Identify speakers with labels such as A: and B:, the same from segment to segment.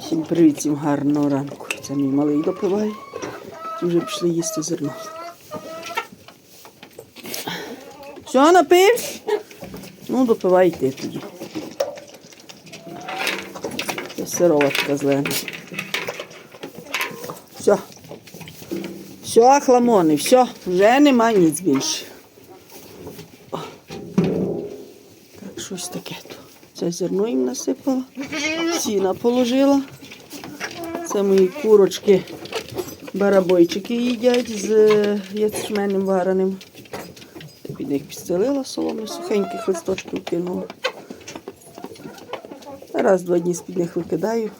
A: Всім привіт, всім гарного ранку. Це мій малий допиває. Вже пішли їсти зерно. Все, напив? Ну, допивай ти тоді. Це сироватка зелена. Все. Все, хламони, все, вже нема ніц більше. Так, щось таке то. Це зерно їм насипала, сіна положила. Це мої курочки, барабойчики їдять з е, ячменем вареним. Під них підстелила соломи, сухеньких листочків кинула. Раз два дні з-під них викидаю.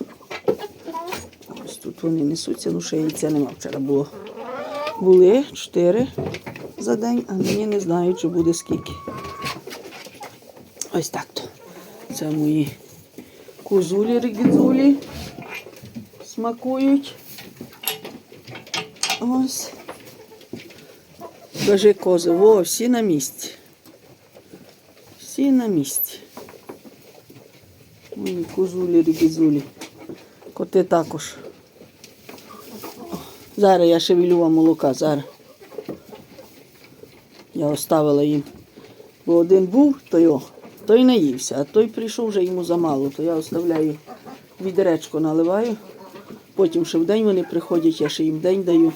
A: Ось тут вони несуться, ну ще яйця нема. Вчора було. Були чотири за день, а нині не знаю, чи буде скільки. Ось так то. Це мої козулі ригідзулі смакують. Ось. Кажи кози, во, всі на місці. Всі на місці. Мої козулі ригідзулі. Коти також. Зараз я шевелю вам молока, зараз. Я оставила їм. Бо один був, то його, той наївся, а той прийшов вже йому замало, то я оставляю відеречко наливаю. Потім ще в день вони приходять, я ще їм день даю.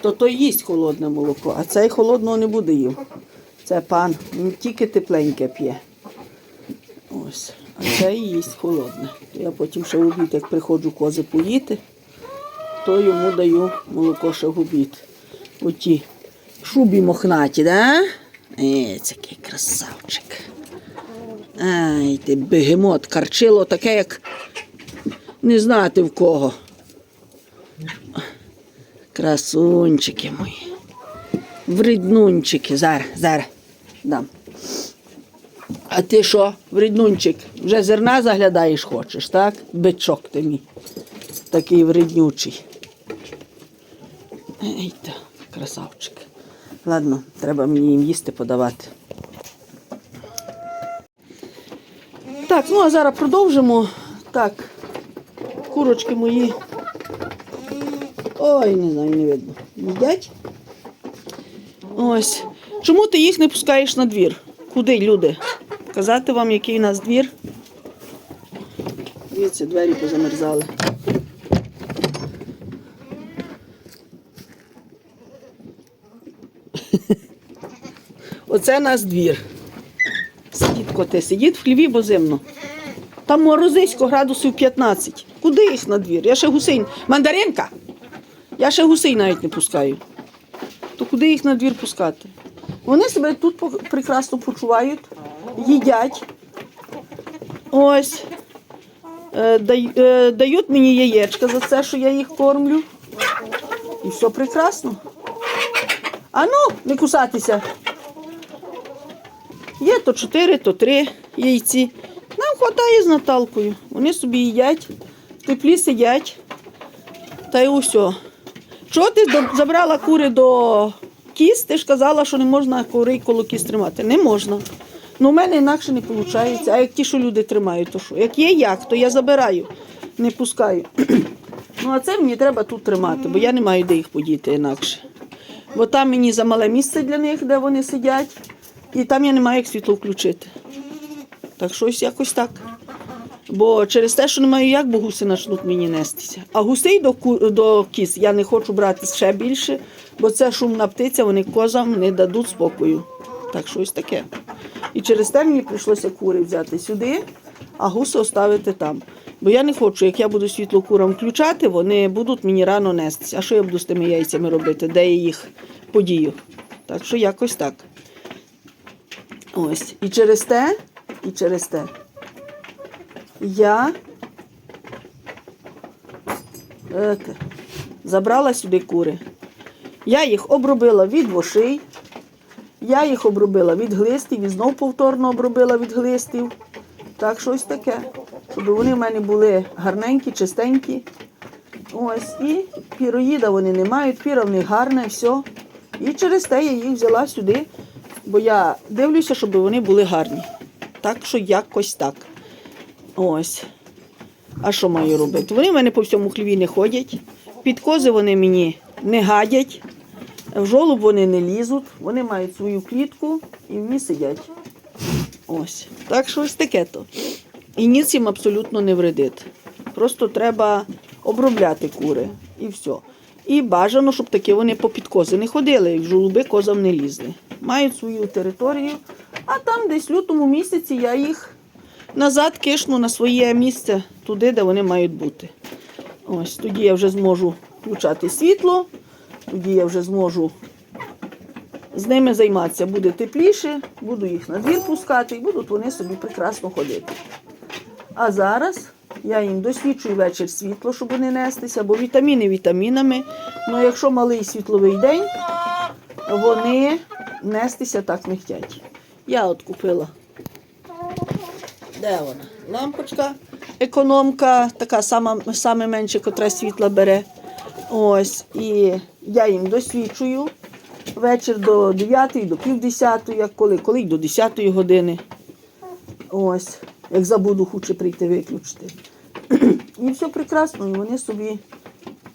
A: То той їсть холодне молоко, а цей холодного не буде їв. Це пан, він тільки тепленьке п'є. Ось. А цей їсть холодне. Я потім ще в обід, як приходжу кози поїти, то йому даю молоко ще в. Оті шубі мохнаті, да? Е, це який красавчик. Ай, ти бегемот, карчило таке, як не знати в кого. Красунчики мої. Вріднунчики. Зараз, зараз дам. А ти що, вріднунчик, вже зерна заглядаєш хочеш, так? Бичок ти мій. Такий вріднючий. Ей красавчик. Ладно, треба мені їм їсти подавати. Так, ну а зараз продовжимо. Так, курочки мої. Ой, не знаю, не видно. Їдять. Ось. Чому ти їх не пускаєш на двір? Куди, люди? Казати вам, який у нас двір? Дивіться, двері позамерзали. Оце наш двір. Коти, сидіть в хліві, бо зимно. Там морозисько градусів 15. Куди їх на двір? Я ще гусей. Мандаринка! Я ще гусей навіть не пускаю. То куди їх на двір пускати? Вони себе тут прекрасно почувають, їдять. Ось. Е, е, дають мені яєчка за це, що я їх кормлю. І все прекрасно. А ну, не кусатися. То чотири, то три яйці. Нам вистачає з Наталкою. Вони собі їдять, в теплі сидять. Та й усе. Чого ти забрала кури до кіз? Ти ж казала, що не можна курей коло кіз тримати. Не можна. Ну, у мене інакше не виходить. А як ті, що люди тримають, то що? Як є як, то я забираю, не пускаю. ну, а це мені треба тут тримати, бо я не маю де їх подіти інакше. Бо там мені замале місце для них, де вони сидять, і там я не маю як світло включити. Так щось якось так. Бо через те, що не маю як, бо гуси почнуть мені нестися. А гусей до, до кіз я не хочу брати ще більше, бо це шумна птиця, вони козам не дадуть спокою. Так щось таке. І через те мені прийшлося кури взяти сюди, а гуси оставити там. Бо я не хочу, як я буду світло курам включати, вони будуть мені рано нестися. А що я буду з тими яйцями робити? Де я їх подію? Так що якось так. Ось. І через те, і через те. Я ете, забрала сюди кури. Я їх обробила від вошей, я їх обробила від глистів і знов повторно обробила від глистів. Так, щось таке. Щоб вони в мене були гарненькі, чистенькі. Ось, і піроїда вони не мають, піра в них гарне, все. І через те я їх взяла сюди, бо я дивлюся, щоб вони були гарні. Так що якось так. Ось. А що маю робити? Вони в мене по всьому хліві не ходять. Під кози вони мені не гадять. В жолоб вони не лізуть, вони мають свою клітку і в ній сидять. Ось. Так що ось таке то. І ніц їм абсолютно не вредить. Просто треба обробляти кури і все. І бажано, щоб такі вони по підкози не ходили, і в жолуби козам не лізли. Мають свою територію, а там десь в лютому місяці я їх назад кишну на своє місце, туди, де вони мають бути. Ось тоді я вже зможу включати світло, тоді я вже зможу з ними займатися. Буде тепліше, буду їх на двір пускати і будуть вони собі прекрасно ходити. А зараз я їм досвідчую вечір світло, щоб не нестися, бо вітаміни вітамінами. Ну якщо малий світловий день, вони нестися так не хочуть. Я от купила. Де вона? Лампочка, економка, така сама, саме менше, котра світла бере. Ось. І я їм досвідчую вечір до 9, до пів 10, як коли, коли й до 10 години. Ось, як забуду, хоче прийти виключити. І все прекрасно, і вони собі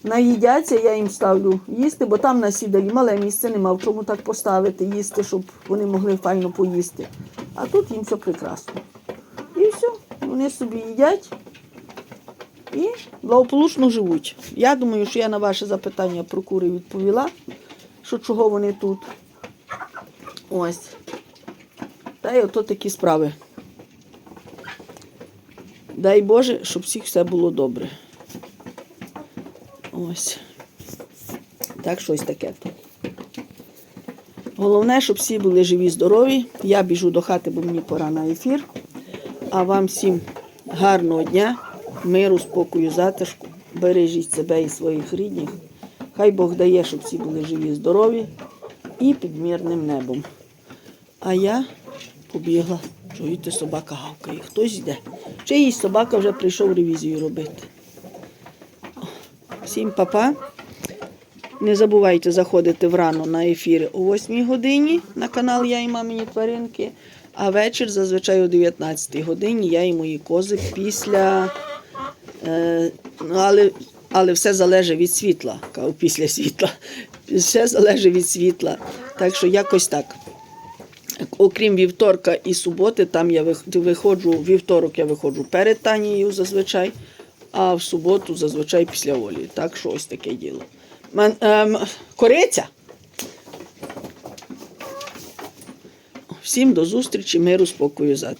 A: наїдяться, я їм ставлю їсти, бо там на сідалі мале місце нема в чому так поставити, їсти, щоб вони могли файно поїсти. А тут їм все прекрасно. І все, вони собі їдять і благополучно живуть. Я думаю, що я на ваше запитання про кури відповіла, що чого вони тут. Ось. Та й ото такі справи. Дай Боже, щоб всіх все було добре. Ось. Так, щось таке. Головне, щоб всі були живі, здорові. Я біжу до хати, бо мені пора на ефір. А вам всім гарного дня, миру, спокою, затишку. Бережіть себе і своїх рідних. Хай Бог дає, щоб всі були живі, здорові і під мирним небом. А я побігла. Чуєте, собака гавкає. Хтось йде. Чиїсь собака вже прийшов ревізію робити. Всім папа. Не забувайте заходити врано на ефіри о 8 годині на канал Я і мамині тваринки. А вечір зазвичай о 19 годині я і мої кози після. Е, ну, але, але все залежить від світла. Після світла. Все залежить від світла. Так що якось так. Окрім вівторка і суботи, там я виходжу, вівторок я виходжу перед Танією зазвичай, а в суботу зазвичай після волі. Так що ось таке діло. Мен, ем, кориця. Всім до зустрічі, миру, спокою, затишку.